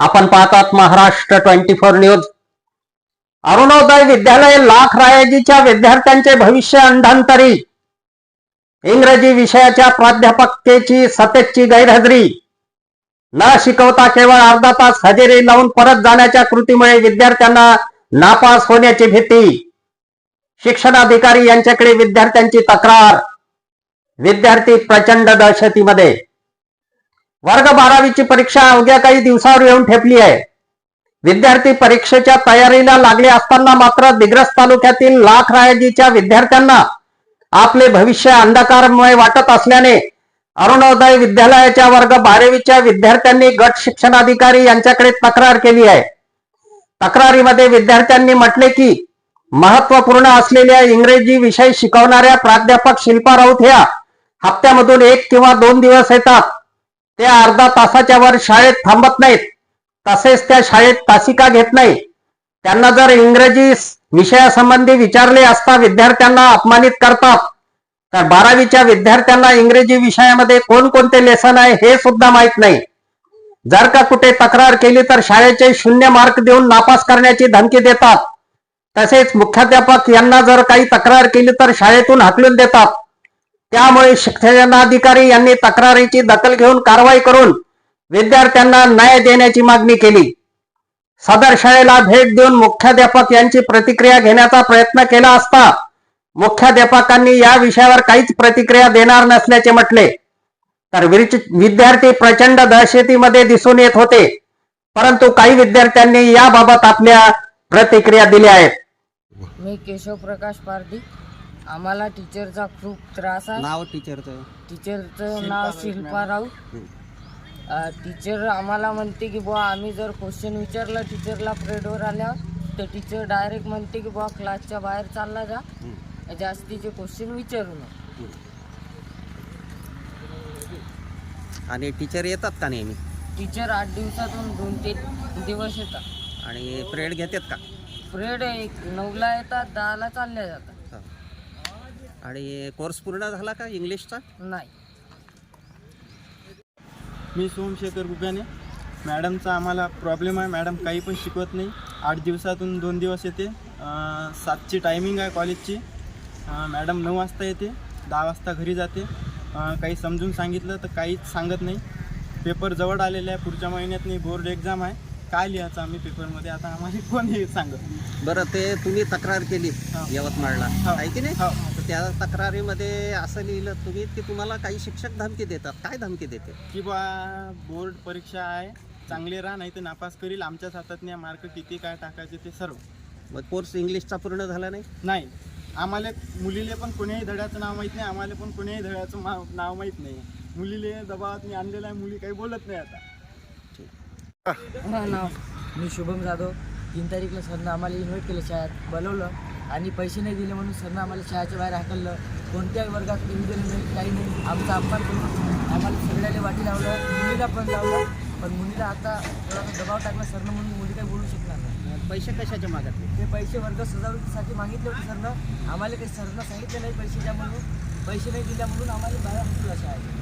आपण पाहतात Maharashtra twenty four news. Arunoday विद्यालय लाख रायाजीच्या विद्यार्थ्यांचे भविष्य अंधांतरी. इंग्रजी विषयाच्या प्राध्यापकेची सततची गैरहजेरी. न शिकवता केवळ अर्धा तास हजेरी लावून परत जाण्याच्या कृतीमुळे विद्यार्थ्यांना नापास होण्याची भीती. शिक्षणाधिकारी यांच्याकडे विद्यार्थ्यांची तक्रार. विद्यार्थी प्रचंड दहशतीमध्ये. वर्ग बारावीची परीक्षा अवघ्या काही दिवसावर येऊन ठेपली आहे. विद्यार्थी परीक्षेच्या तयारीला लागले असताना मात्र दिग्रस तालुक्यातील लाख रायाजीच्या विद्यार्थ्यांना आपले भविष्य अंधकारमय वाटत असल्याने अरुणोदय विद्यालयाच्या वर्ग बारावीच्या विद्यार्थ्यांनी गट शिक्षणाधिकारी यांच्याकडे तक्रार केली आहे. तक्रारीमध्ये विद्यार्थ्यांनी म्हटले की महत्त्वपूर्ण असलेल्या इंग्रजी विषय शिकवणाऱ्या प्राध्यापक शिल्पा राऊत ह्या हप्त्यामधून एक किंवा दोन दिवस येतात. त्या अर्धा तासाच्या वर शाळेत थांबत नाहीत. तसेच त्या शाळेत तासिका घेत नाही त्यांना जर इंग्रजी विषयासंबंधी विचारले असता विद्यार्थ्यांना अपमानित करतात. तर बारावीच्या विद्यार्थ्यांना इंग्रजी विषयामध्ये कोणकोणते लेसन आहे हे सुद्धा माहीत नाही. जर का कुठे तक्रार केली तर शाळेचे शून्य मार्क देऊन नापास करण्याची धमकी देतात. तसेच मुख्याध्यापक यांना जर काही तक्रार केली तर शाळेतून हाकलून देतात. त्यामुळे शिक्षणाधिकारी यांनी तक्रारीची दखल घेऊन कारवाई करून विद्यार्थ्यांना न्याय देण्याची मागणी केली. सदर शाळेला भेट देऊन मुख्याध्यापक यांची प्रतिक्रिया घेण्याचा प्रयत्न केला असता मुख्याध्यापकांनी या विषयावर काहीच प्रतिक्रिया देणार नसल्याचे म्हटले. तर विद्यार्थी प्रचंड दहशतीमध्ये दिसून येत होते. परंतु काही विद्यार्थ्यांनी याबाबत आपल्या प्रतिक्रिया दिल्या आहेत. मी केशव प्रकाश पारधी. आम्हाला टीचरचा खूप त्रास आहे. नाव टीचरचं? टीचरचं नाव शिल्पा राऊत. अ, टीचर आम्हाला म्हणते की बुवा आम्ही जर क्वेश्चन विचारलं टीचरला प्रेडवर आल्यावर तर टीचर डायरेक्ट म्हणते की बुवा क्लासच्या बाहेर चालला जा. जास्तीचे क्वेश्चन विचारू नये आणि टीचर येतात का नेहमी? टीचर आठ दिवसातून दोन तीन दिवस येतात. आणि प्रेड घेतात का? प्रेड एक नऊला येतात दहाला चालल्या जातात. आणि कोर्स पूर्ण झाला का इंग्लिशचा? नाही. मी सोमशेखर गुब्याने मॅडमचा आम्हाला प्रॉब्लेम आहे. मॅडम काही पण शिकवत नाही. आठ दिवसातून दोन दिवस येते. सातची टायमिंग आहे कॉलेजची मॅडम नऊ वाजता येते. दहा वाजता घरी जाते. काही समजून सांगितलं तर काहीच सांगत नाही. पेपर जवळ आलेले आहे. पुढच्या महिन्यात नाही बोर्ड एक्झाम आहे. काय लिहायचं आम्ही पेपरमध्ये आता आम्हाला कोण हे सांगत बरं ते तुम्ही तक्रार केली हा. यवतमाळला. हा. आहे की नाही? हो. त्या तक्रारीमध्ये असं लिहिलं तुम्ही की तुम्हाला काही शिक्षक धमकी देतात. काय धमकी देते? की बा बोर्ड परीक्षा आहे चांगले राहा नाही तर नापास करील आमच्याच हातात नाही मार्क किती काय टाकायचे ते सर्व. मग कोर्स इंग्लिशचा पूर्ण झाला नाही? नाही. आम्हाला मुलीले पण कोण्याही धड्याचं नाव माहीत नाही आम्हाला पण कोण्याही धड्याचं मा- नाव माहीत नाही. मुलीले दबावात मी आणलेला आहे मुली काही बोलत नाही आता. नाव. मी शुभम जाधव. तीन तारीखला सरनं आम्हाला इन्व्हाइट केलं शाळेत. बोलवलं. आणि पैसे नाही दिले म्हणून सरनं आम्हाला शाळेच्या बाहेर हाकललं. कोणत्याही वर्गात दिलं नाही काही नाही. आमचा अपमान करून आम्हाला सगळ्याला वाटी लावलं मुलीला पण लावलं. पण मुलीला आता थोडासा दबाव टाकला सरनं म्हणून मुली काही बोलू शकणार नाही. पैसे कशाच्या मागत ते पैसे वर्ग सजावटीसाठी मागितले होते सरनं. आम्हाला काही सरनं सांगितलं नाही पैसे द्या म्हणून. पैसे नाही दिल्या म्हणून आम्हाला बाहेर हाकललं शाळेत.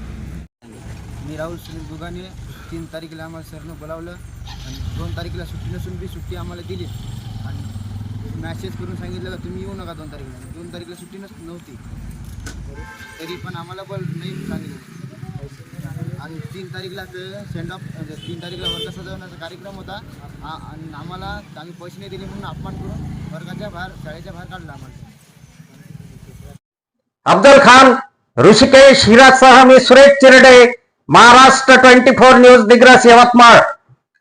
मी राहुल सुनील दुगाने तीन तारीखला आम्हाला सरनं बोलावलं. आणि दोन तारीखला सुट्टी नसून बी सुट्टी आम्हाला दिली. मॅसेज करून सांगितलं का तुम्ही येऊ नका दोन तारीखला. दोन तारीखला सुट्टी नस नव्हती. तरी पण आम्हाला पण नाही सांगितलं. आणि तीन तारीखला सेंड ऑफ तीन तारीखला वर्ग सजवण्याचा कार्यक्रम होता. आणि आम्हाला आम्ही पैसे नाही दिले म्हणून अपमान करून वर्गाच्या बाहेर शाळेच्या बाहेर काढलं आम्हाला. अब्दुल खान ऋषिकेश हिरासह मी Suresh Chirde Maharashtra twenty four news Digras Yavatmal.